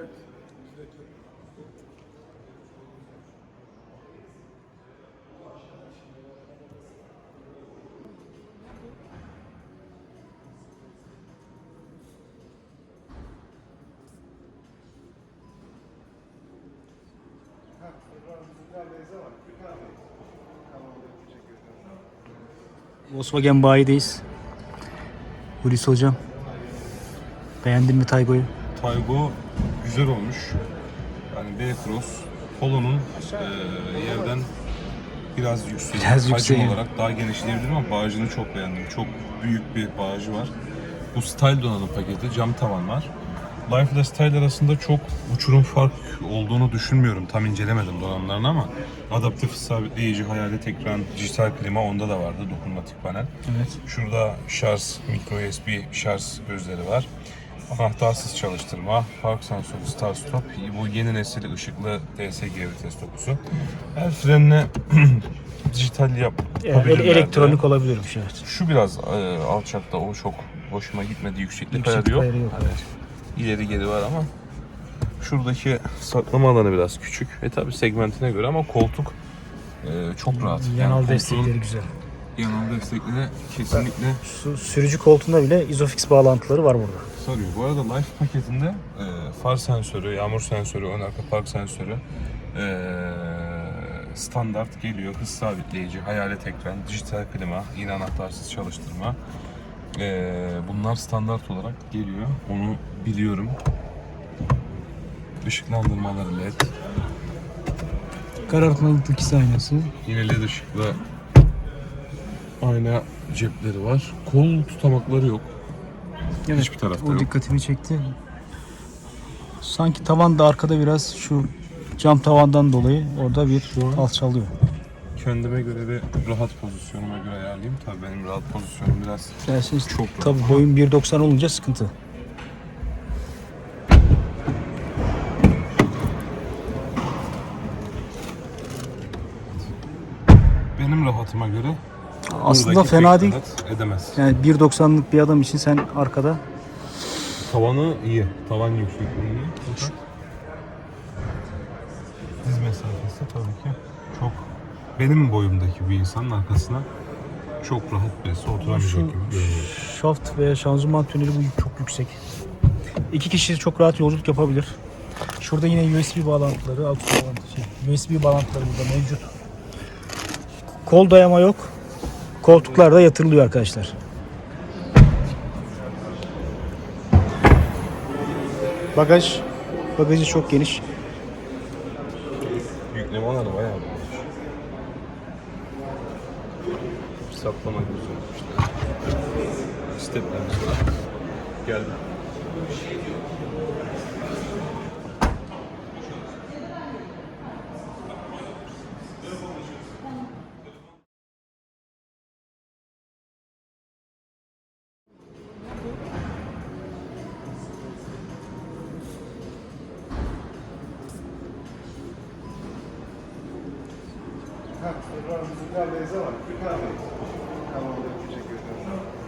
Evet. Bizdeki. Volkswagen bayideyiz. Hulusi hocam. Beğendin mi Taygo'yu? Taygo güzel olmuş. Yani B-Cross Polo'nun eee, yerden biraz yüksek. Biraz Hacim yüksek. olarak daha geniş diyebilirim ama bağcını çok beğendim. Çok büyük bir bağcı var. Bu Style donanım paketi. Cam tavan var. Life ile Style arasında çok uçurum fark olduğunu düşünmüyorum. Tam incelemedim donanımlarını ama adaptif sabitleyici, hayalet ekran, dijital klima onda da vardı. Dokunmatik panel. Evet. Şurada şarj, micro USB şarj gözleri var. Anahtarsız çalıştırma, park sensörü, start stop. Bu yeni nesil ışıklı DSG vites dokusu. El frenine dijital yap Yani elektronik olabilirmiş evet. Şu biraz e, alçakta, o çok hoşuma gitmedi. Yükseklik, Yükseklik ayarı yok. ayarı yok, Hani ileri geri var ama şuradaki saklama alanı biraz küçük. E tabi segmentine göre ama koltuk e, çok rahat. Yanal koltuğun destekleri güzel. Yanal destekleri kesinlikle Su- sürücü koltuğunda bile Isofix bağlantıları var burada. Sarıyor. Bu arada Life paketinde e, far sensörü, yağmur sensörü, ön arka park sensörü e, standart geliyor. Hız sabitleyici, hayalet ekran, dijital klima, yine anahtarsız çalıştırma. E, bunlar standart olarak geliyor. Onu biliyorum. Işıklandırmaları led. Karartmalı dikiz aynası. Yine led ışıklı ayna cepleri var. Kol tutamakları yok. Evet, Hiçbir tarafta o yok. dikkatimi çekti. Sanki tavan da arkada biraz şu cam tavandan dolayı orada bir alçalıyor. Kendime göre bir rahat pozisyonuma göre ayarlayayım. Tabii benim rahat pozisyonum biraz Derseniz Çok rahat. tabii boyun 1.90 olunca sıkıntı. benim rahatıma göre Aslında fena değil. edemez. Yani 1.90'lık bir adam için sen arkada Tavanı iyi. Tavan yüksekliği iyi. Fakat diz mesafesi tabii ki çok benim boyumdaki bir insanın arkasına çok rahat birisi oturamayacak gibi görünüyor. şaft veya şanzıman tüneli bu çok yüksek. İki kişi çok rahat yolculuk yapabilir. Şurada yine USB bağlantıları, şey, USB bağlantıları burada mevcut. Kol dayama yok. Koltuklar da yatırılıyor arkadaşlar. Bagaj bagajı çok geniş. Yükleme alanı bayağı büyük. Saplama güzel işte. Steplerimiz var. Geldi. Ha, Ebrar müzikal beyze var. Yukarıdayız. Kamerada küçük görüyoruz.